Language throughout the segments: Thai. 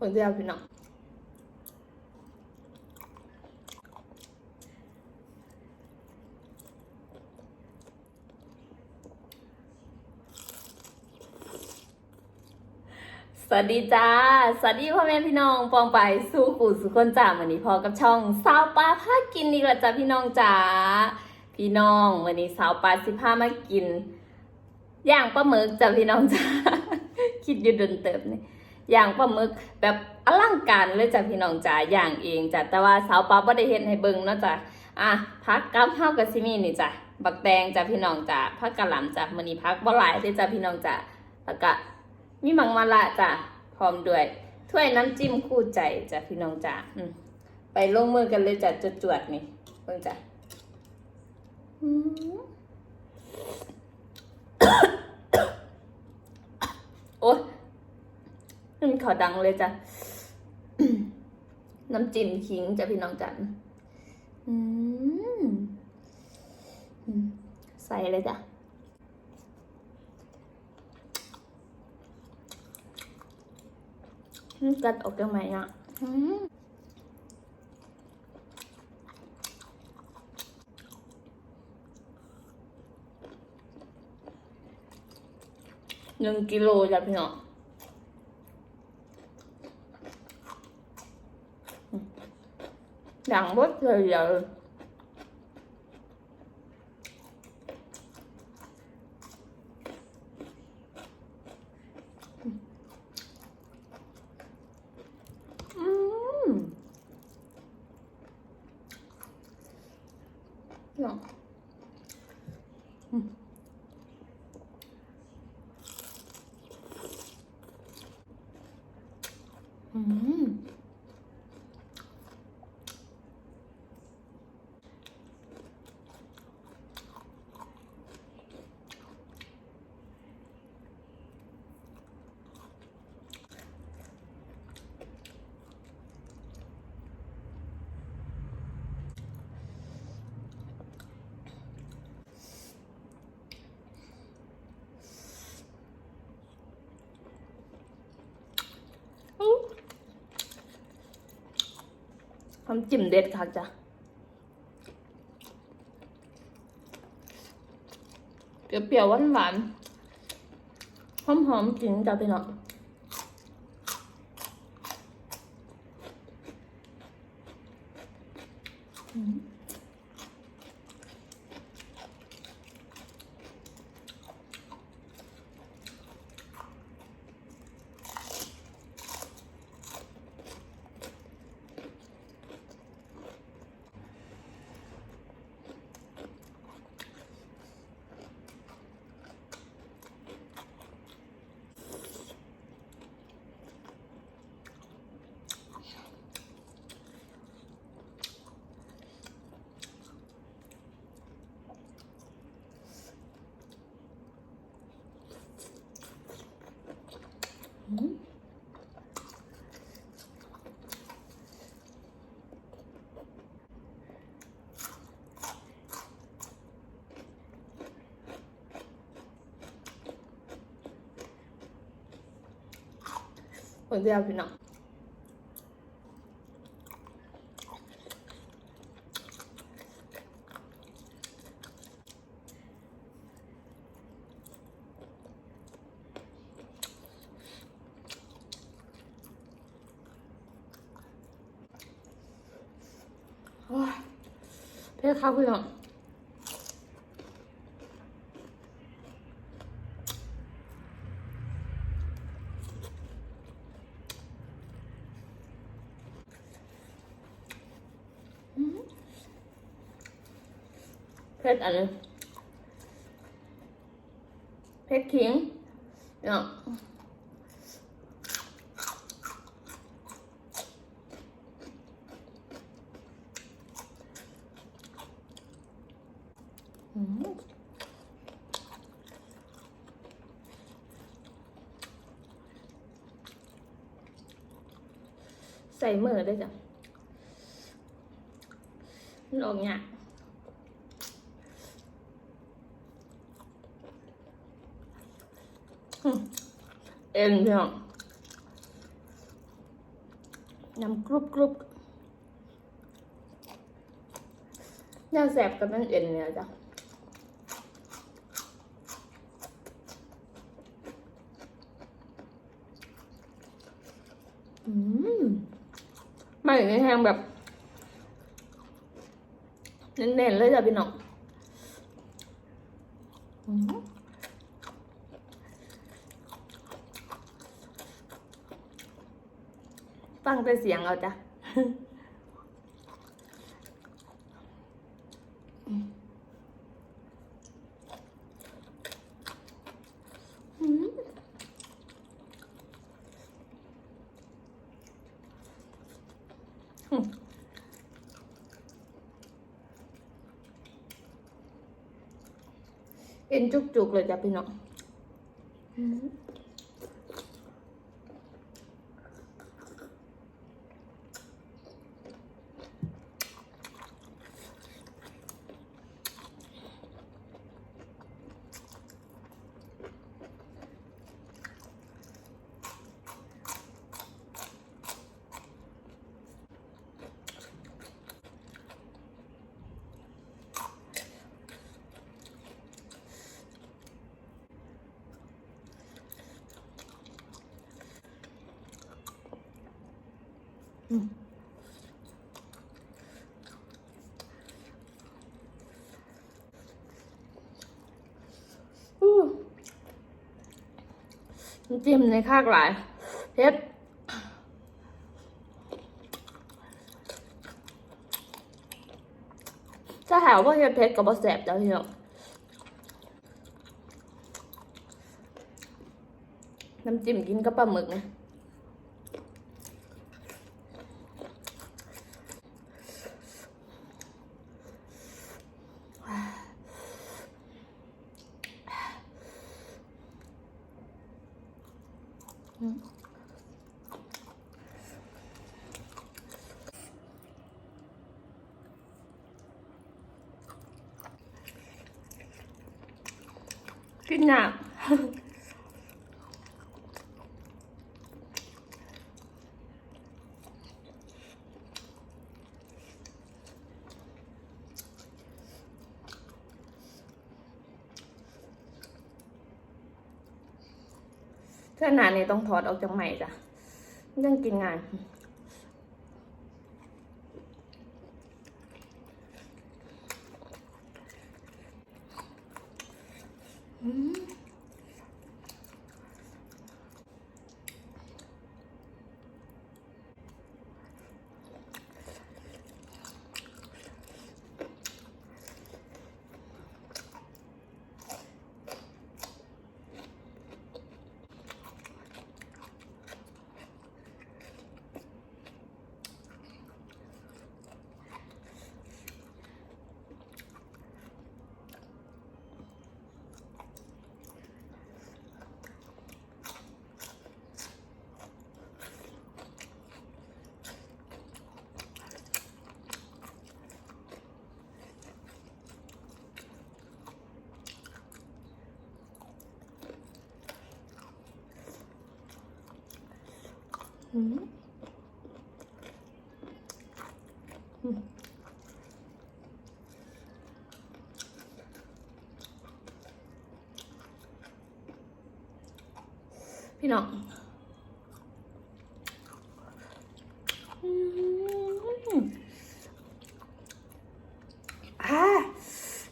คนเดียวพี่น้องสวัสดีจ้า สวัสดีพ่อแม่พี่น้องปองไปสู้กูสุคนจ่าวันนี้พอกับช่องสาวปลาพากินอีกแล้วจ้าพี่น้องจ๋าพี่น้องวันนี้สาวปลาสิพามากิน ย่างปลาหมึกจ้าพี่น้องจ้าคิดอยู่เดินเติบเนี่ย อย่างปลาหมึกแบบอลังการเลยจ้าพี่น้องจ๋าอย่างเองจ้าแต่ว่าสาวปลาบ่ได้เห็นให้เบิ่งเนาะจ้าอะพักกับข้าวกับซิมีนี่จ้าบักแตงจ้าพี่น้องจ้าพักกะหล่ำจ้ามื้อนี้พักบ่หลายเด้อจ้าพี่น้องจ้าแล้วก็มีมังมาละจ้ะพร้อมด้วยถ้วยน้ำจิ้มคู่ใจจ้ะพี่น้องจ้ะอืมไปลงมือกันเลยจ้ะจวดๆนี่เพิ่งจ้ะอืม โอ๊ย มันขอดังเลยจ้ะน้ำจิ้มขิงจ้ะพี่น้องจ้ะอืมใส่เลยจ้ะกัดออกยังไงอะอืมหนึ่งกิโลจ้ะพี่น้อง ดังบดเลย เดี๋ยวอืมพี่น้องอืมอืมน้ำจิ้มเด็ดค่ะจ้ะเปรี้ยวๆหวานๆหอมๆจริงจ้ะพี่น้องอืม คนเดียวพี่น้อ เพชรอันนี้เพชรขิงเนาะใส่เมือได้จ้ะลองเนี่ย เอ็นพี่น้องน้ำกรุบกรุบน่าแสบกับนั่นเอ็นเนี่ยจ้ะอืมไม่ในแห้งแบบเน้นๆเลยจ้ะพี่น้องอืม ฟังแต่เสียงเอาจ้ะอืมอืมเอ็นจุกๆเลยจ้ะพี่น้อง จิ้มในคากหลายเผ็ดถ้าหาว่าเฮ็ดเผ็ดกับบะแสบจ้ะพี่น้องน้ำจิ้มกินกับปลาหมึกนะ กินหนักถ้าหนานี่ต้องถอดออกจากใหม่จ้ะยังกินงาน อืมอืมพี่น้อง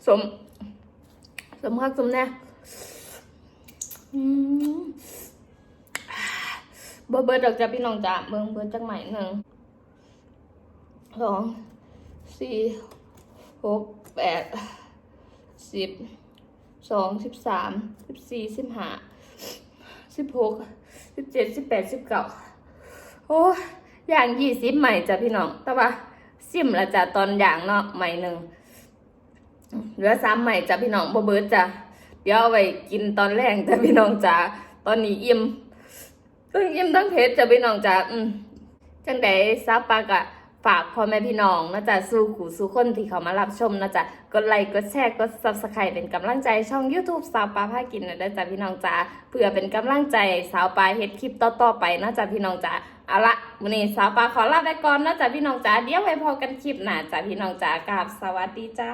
สม สมคักสมแน่อืม เบิร์เบิร์ดดอกจ้ะพี่น้องจ้ะเบิร์เบิร์ดจักใหม่หนึ่งสองสี่หกแปดสิบสองสิบสามสิบสี่สิบห้าสิบหกสิบเจ็ดสิบแปดสิบเก้าโอ้ยอย่างยี่สิบใหม่จ้ะพี่น้อง แต่ว่าซิมละจ้ะตอนอย่างเนาะใหม่หนึ่งเหลือสามใหม่จ้ะพี่น้องบ่เบิร์ดจ้ะเดี๋ยวเอาไว้กินตอนแรกจ้ะพี่น้องจ้ะตอนนี้อิ่ม ตั้งยิ้มตั้งเพชรจะพี่น้องจ้าอืมจังใดซาปากะฝากพ่อแม่พี่น้องนะจ๊ะสู้ขู่สู้คนที่เขามารับชมนะจ๊ะกดไลค์กดแชร์กด subscribe เป็นกำลังใจช่อง YouTube สาวปลาพากินนะจ๊ะพี่น้องจ๋าเพื่อเป็นกำลังใจสาวปลาเฮ็ดคลิปต่อๆไปนะจ๊ะพี่น้องจ๋าเอาละวันนี้สาวปลาขอลาไปก่อนนะจ๊ะพี่น้องจ๋าเดี๋ยวไว้พอกันคลิปหน้าจ้ะพี่น้องจ๋ากราบสวัสดีจ้า